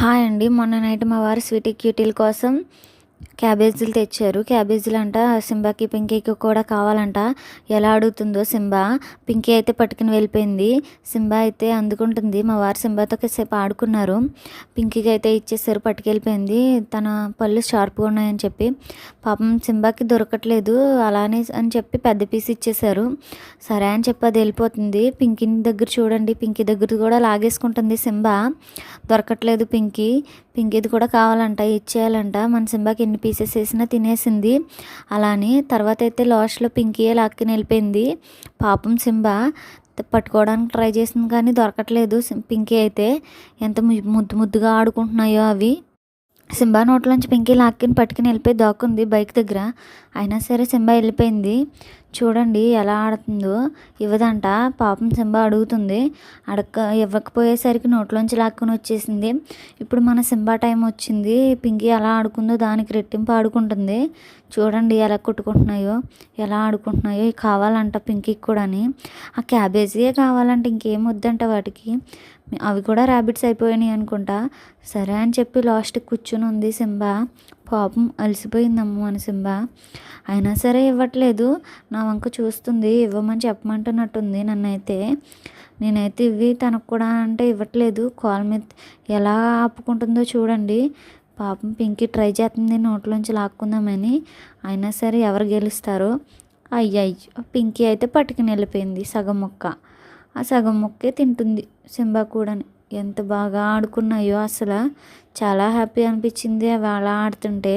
Hi అండి. మొన్న night మా వారు స్వీటీ క్యూటీల కోసం క్యాబేజీలు తెచ్చారు. క్యాబేజీలు అంట సింబాకి పింకీకి కూడా కావాలంట. ఎలా అడుగుతుందో సింబా. పింకీ అయితే పట్టుకుని వెళ్ళిపోయింది. సింబా అయితే అందుకుంటుంది. మా వారు సింబాతో కాసేపు ఆడుకున్నారు. పింకీకి అయితే ఇచ్చేసారు పట్టుకెళ్ళిపోయింది. తన పళ్ళు షార్ప్గా ఉన్నాయని చెప్పి. పాపం సింబాకి దొరకట్లేదు. అలానే అని చెప్పి పెద్ద పీస్ ఇచ్చేశారు సరే అని చెప్పి అది వెళ్ళిపోతుంది. పింకీని దగ్గర చూడండి. పింకీ దగ్గర కూడా లాగేసుకుంటుంది సింబా. దొరకట్లేదు పింకీ. పింకీది కూడా కావాలంట ఇచ్చేయాలంట. మన సింబాకి ఎన్ని పీసెస్ వేసినా తినేసింది. అలానే తర్వాత అయితే లాస్ట్లో పింకీయే లాక్కిని వెళ్ళిపోయింది. పాపం సింబా పట్టుకోవడానికి ట్రై చేసింది కానీ దొరకట్లేదు పింకీ అయితే. ఎంత ముద్దు ముద్దుగా ఆడుకుంటున్నాయో అవి. సింబా నోట్లోంచి పింకీ లాక్కిని పట్టుకుని వెళ్ళిపోయి దాక్కుంది బైక్ దగ్గర. అయినా సరే సింబా వెళ్ళిపోయింది. చూడండి ఎలా ఆడుతుందో. ఇవ్వదంట. పాపం సింబ అడుగుతుంది. అడగ ఇవ్వకపోయేసరికి నోట్లోంచి లాక్కుని వచ్చేసింది. ఇప్పుడు మన సింబా టైం వచ్చింది. పింకీ ఎలా ఆడుకుందో దానికి రెట్టింపు ఆడుకుంటుంది. చూడండి ఎలా కొట్టుకుంటున్నాయో ఎలా ఆడుకుంటున్నాయో. కావాలంట పింకీకి కూడాని. ఆ క్యాబేజీయే కావాలంట. ఇంకేం వద్దంట వాటికి. అవి కూడా ర్యాబిట్స్ అయిపోయినాయి అనుకుంటా. సరే అని చెప్పి లాస్ట్ కూర్చుని ఉంది సింబా పాపం అలసిపోయిందమ్మ మన సింబ. అయినా సరే ఇవ్వట్లేదు. నా వంక చూస్తుంది. ఇవ్వమని చెప్పమంటున్నట్టుంది నన్నైతే. నేనైతే ఇవి తనకు కూడా అంటే ఇవ్వట్లేదు. కాల్ మీద ఎలా ఆపుకుంటుందో చూడండి. పాపం పింకీ ట్రై చేస్తుంది నోట్లోంచి లాక్కుందామని. అయినా సరే ఎవరు గెలుస్తారో? అయ్యయ్యో పింకీ అయితే పట్టుకుని వెళ్ళిపోయింది సగం మొక్క. ఆ సగం మొక్కే తింటుంది సింబా కూడా ఎంత బాగా ఆడుకున్నాయో అసలు. చాలా హ్యాపీ అనిపించింది అవి అలా ఆడుతుంటే.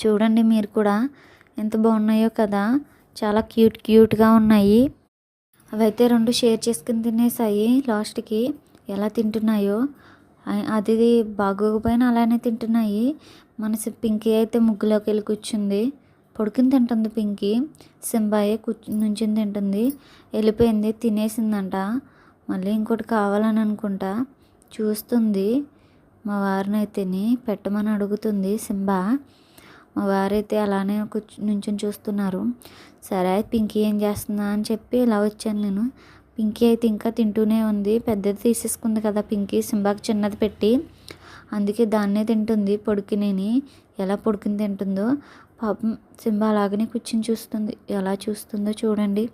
చూడండి మీరు కూడా ఎంత బాగున్నాయో కదా. చాలా క్యూట్ క్యూట్గా ఉన్నాయి. అవైతే రెండు షేర్ చేసుకుని తినేసాయి లాస్ట్కి. ఎలా తింటున్నాయో. అది బాగోకపోయినా అలానే తింటున్నాయి. మనసు పింకీ అయితే ముగ్గులోకి వెళ్ళి కూర్చుంది. పొడుకుని తింటుంది పింకీ. సింబాయే కూర్చు నుంచుని తింటుంది. వెళ్ళిపోయింది తినేసిందంట. మళ్ళీ ఇంకోటి కావాలని అనుకుంటా. చూస్తుంది. మా వారిని పెట్టమని అడుగుతుంది సింబా. మా వారైతే అలానే నుంచొని చూస్తున్నారు. సరే పింకీ ఏం చేస్తుందా అని చెప్పి ఇలా వచ్చాను నేను. పింకీ అయితే ఇంకా తింటూనే ఉంది. పెద్దది తీసేసుకుంది కదా పింకీ సింబాకి చిన్నది పెట్టి. అందుకే దాన్నే తింటుంది పొడికినేని ఎలా పొడికిని తింటుందో. పాపం సింబా అలాగనే కూర్చుని చూస్తుంది. ఎలా చూస్తుందో చూడండి.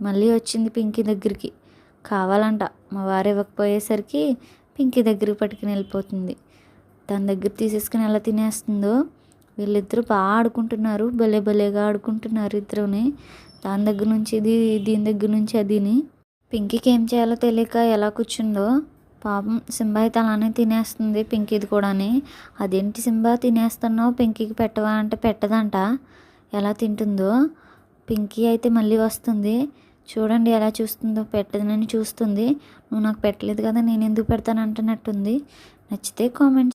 మళ్ళీ వచ్చింది పింకీ దగ్గరికి. కావాలంట. మా వారు ఇవ్వకపోయేసరికి పింకీ దగ్గరికి పట్టుకుని వెళ్ళిపోతుంది. తన దగ్గర తీసేసుకుని ఎలా తినేస్తుందో వీళ్ళిద్దరూ బాగా ఆడుకుంటున్నారు. భలే భలేగా ఆడుకుంటున్నారు ఇద్దరుని. దాని దగ్గర నుంచి ఇది దీని దగ్గర నుంచి అదిని. పింకీకి ఏం చేయాలో తెలియక ఎలా కూర్చుందో పాపం సింబా అయితే అలానే తినేస్తుంది పింకీది కూడాని. అదేంటి సింబా తినేస్తున్నావు పింకీకి పెట్టవా అంటే పెట్టదంట. ఎలా తింటుందో పింకీ అయితే మళ్ళీ వస్తుంది. చూడండి ఎలా చూస్తుందో పెట్టదని చూస్తుంది. నువ్వు నాకు పెట్టలేదు కదా నేను ఎందుకు పెడతాను అంటున్నట్టుంది. నచ్చితే కామెంట్